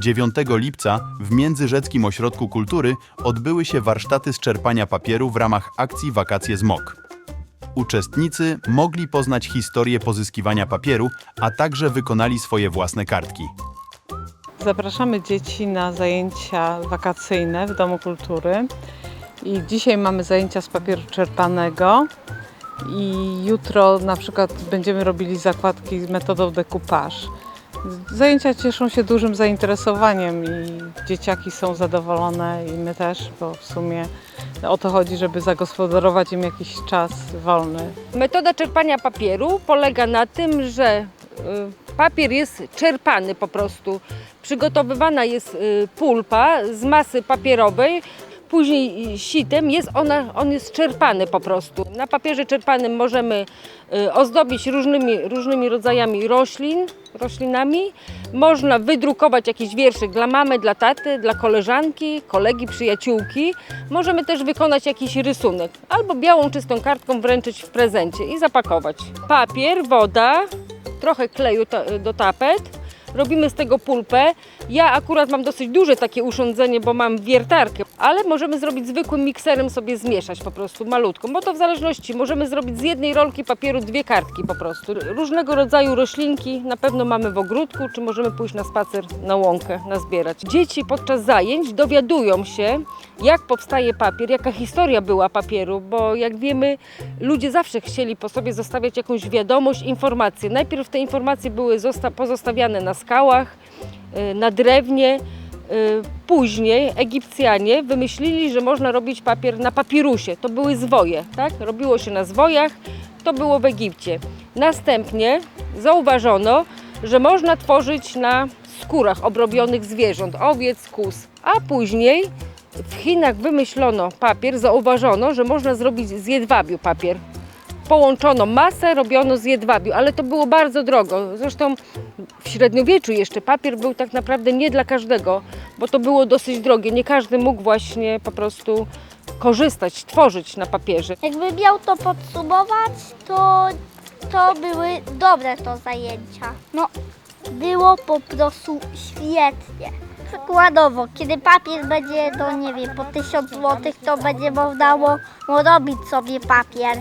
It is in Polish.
9 lipca w Międzyrzeckim Ośrodku Kultury odbyły się warsztaty z czerpania papieru w ramach akcji Wakacje z MOK. Uczestnicy mogli poznać historię pozyskiwania papieru, a także wykonali swoje własne kartki. Zapraszamy dzieci na zajęcia wakacyjne w Domu Kultury. I dzisiaj mamy zajęcia z papieru czerpanego. I jutro na przykład będziemy robili zakładki metodą decoupage. Zajęcia cieszą się dużym zainteresowaniem i dzieciaki są zadowolone i my też, bo w sumie o to chodzi, żeby zagospodarować im jakiś czas wolny Metoda czerpania papieru polega na tym, że y, papier jest czerpany po prostu. Przygotowywana jest y, pulpa z masy papierowej. Później sitem jest ona, on jest czerpany po prostu. Na papierze czerpanym możemy y, ozdobić różnymi, różnymi rodzajami roślin, roślinami. Można wydrukować jakiś wierszyk dla mamy, dla taty, dla koleżanki, kolegi, przyjaciółki. Możemy też wykonać jakiś rysunek albo białą, czystą kartką wręczyć w prezencie i zapakować. Papier, woda, trochę kleju do tapet. Robimy z tego pulpę. Ja akurat mam dosyć duże takie urządzenie, bo mam wiertarkę, ale możemy zrobić zwykłym mikserem sobie zmieszać po prostu malutką, bo to w zależności możemy zrobić z jednej rolki papieru dwie kartki po prostu. Różnego rodzaju roślinki na pewno mamy w ogródku, czy możemy pójść na spacer na łąkę, nazbierać. Dzieci podczas zajęć dowiadują się, jak powstaje papier, jaka historia była papieru, bo jak wiemy, ludzie zawsze chcieli po sobie zostawiać jakąś wiadomość, informację. Najpierw te informacje były zosta- pozostawiane na skałach, y, na drewnie. y, Później Egipcjanie wymyślili, że można robić papier na papirusie. To były zwoje, tak? Robiło się na zwojach, to było w Egipcie. Następnie zauważono, że można tworzyć na skórach obrobionych zwierząt, owiec, kus. A później w Chinach wymyślono papier, zauważono, że można zrobić z jedwabiu papier. Połączono masę, robiono z jedwabiu, ale to było bardzo drogo. Zresztą w średniowieczu jeszcze papier był tak naprawdę nie dla każdego, bo to było dosyć drogie. Nie każdy mógł właśnie po prostu korzystać, tworzyć na papierze. Jakby miał to podsumować, to, to były dobre to zajęcia. No, było po prostu świetnie. Przykładowo, kiedy papier będzie, to nie wiem, po 1000 zł, to będzie można było robić sobie papier.